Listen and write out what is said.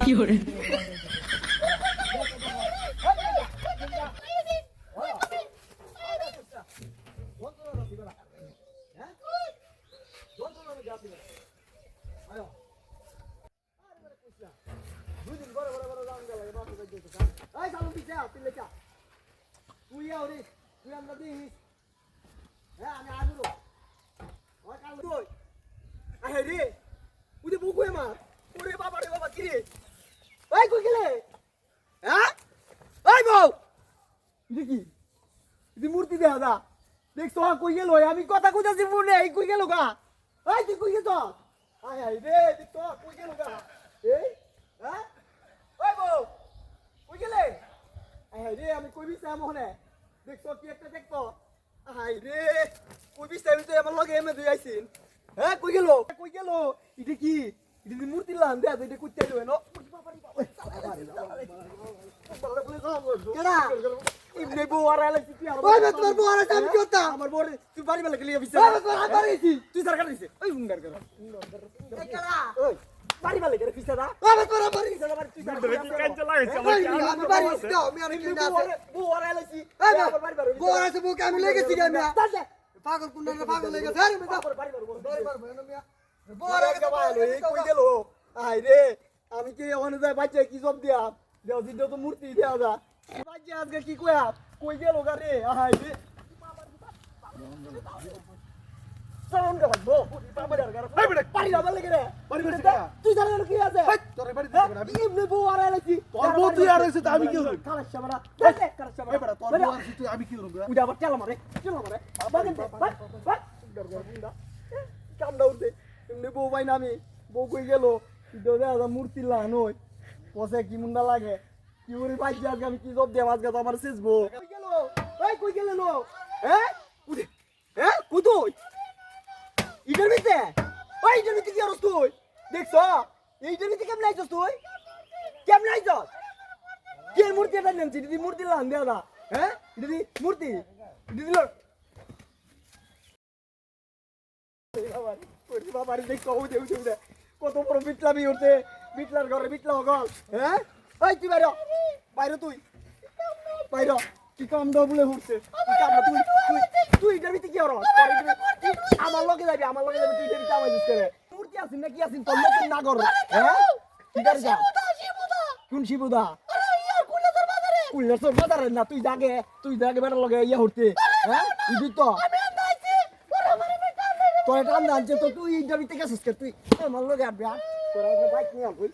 有人，তুই আমরা দিস হ্যাঁ আমি আগুলো ওই কাল তুই আহে রে উদে বুকুয়ে মার ওরে বাবা রে বাবা কি রে এই কই গেলে হ্যাঁ এই বউ কি এটা মূর্তি দেখা দা দেখছ কই গেল আমি কথা কইতাছি মনে এই কই গেল গা এই তুই কই গেছ আয় আয় রে দেখছ কই গেল গা এই হ্যাঁ ওই বউ কই গেলে আয় হায় রে আমি কই বিছাই মহনে দেখছ কি একটা দেখতো আয় রে কই বিছাই তুই আমার লগে এমে দুই আইছিন হ্যাঁ কই গেল কই গেল এটা কি এটা মূর্তি লান দে এটা কুত্তে দেবে ন কেডা ইবনে কি আর ওই আমি কি করতাম? আমার তুই বাড়ি বেলা গেলি ওই তোর। তুই সরকার দিছে ওই কর ওই বাড়ি বেলা পিছা দা ওই আমি আর আছি। কি আমার বাড়ি আমি লেগেছি। পাগল পাগল লেগেছে। আরে, বাড়ি মিয়া। এই কই। আই রে আমি কি ওখানে যাই বাচ্চা কি সব দিয়া দেও দিও তো মূর্তি দেয়া দা বাচ্চা আজকে কি কয়া কই গেল গা রে আই রে সাউন্ড গা বো বাবা গা এই বেটা পারি না বলে রে। বাড়ি বেটা তুই জানো কি? আছে? তোর বাড়িতে আমি- ইবনে বউ আর আইলাছি তোর বউ তুই আর আইছে, আমি কি হইল? খালাস শাবারা খালাস শাবারা বেটা, তোর বউ আর তুই আমি কি করব? রে? আবার চালা মারে চালা মারে। বাগেন দে বাগ বাগ কাম দাও দে এমনি বউ কই গেল? আদা মূর্তি লান ওই পসে কি মুন্ডা লাগে? কি ওরে বাইজে আজকে আমি কি জব দেব, আজকে তো আমার শেষ বউ। কই গেল? এই, কই গেল লো? হ্যাঁ উঠে হ্যাঁ কুতুই ইটার ভিতরে? ওই ইটার ভিতরে কি করছ তুই? দেখছ? এইটার ভিতরে কেমন আইছস তুই? কেমন আইছস? কে মূর্তি এটা নেমছি দিদি মূর্তি লান দেয়া দা হ্যাঁ? দিদি মূর্তি? দিদি লো? বাবারি দেখ কও দেউ দেউ দে কত বড় বিটলামি উঠতে বিটলার ঘরে বিটলা গল হ্যাঁ? এই, তুই বাইরে বাইরে তুই। বাইরে কি কাম দাও বলে উঠছে তুই তুই তুই তুই ভিতরে কি হর আমার লগে যাবি আমার লগে যাবি তুই এটার ভিতরে আমায় দিস করে মূর্তি আছিস না কি আছিস তোর নতুন না কর। হ্যাঁ? কি করে যা কোন শিবুদা? বাজারে। না তুই জাগে তুই জাগে বেটার লগে ইয়া হতে হ্যাঁ? ইদি তো তোর তো তুই ইন্টারভিউ থেকে গেছিস কে? তুই আমার লগে আর তোর বাইক নিয়ে আসবি